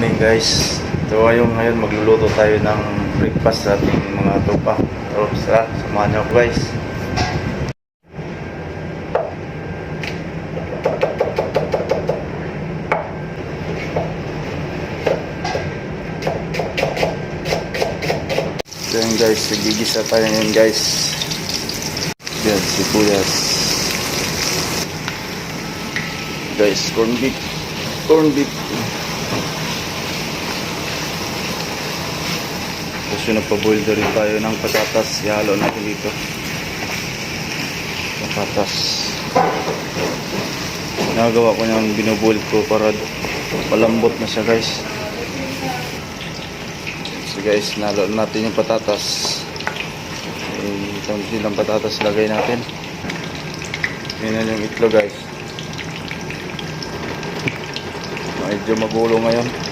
morning guys. So ngayon, ngayon magluluto tayo ng breakfast sa ating mga tropa. So sa samahan niyo guys. Yan guys, gigisa tayo ngayon guys. Yan, sibuyas. Guys, corn beef. Corn beef. Tapos yun, nagpaboil na rin tayo ng patatas. Ihalo natin dito. Patatas. Nagawa ko niyang binuboil ko para malambot na siya guys. So guys, nalo natin yung patatas. Eh, itong silang patatas lagay natin. Yun na yung itlog guys. Medyo magulo ngayon.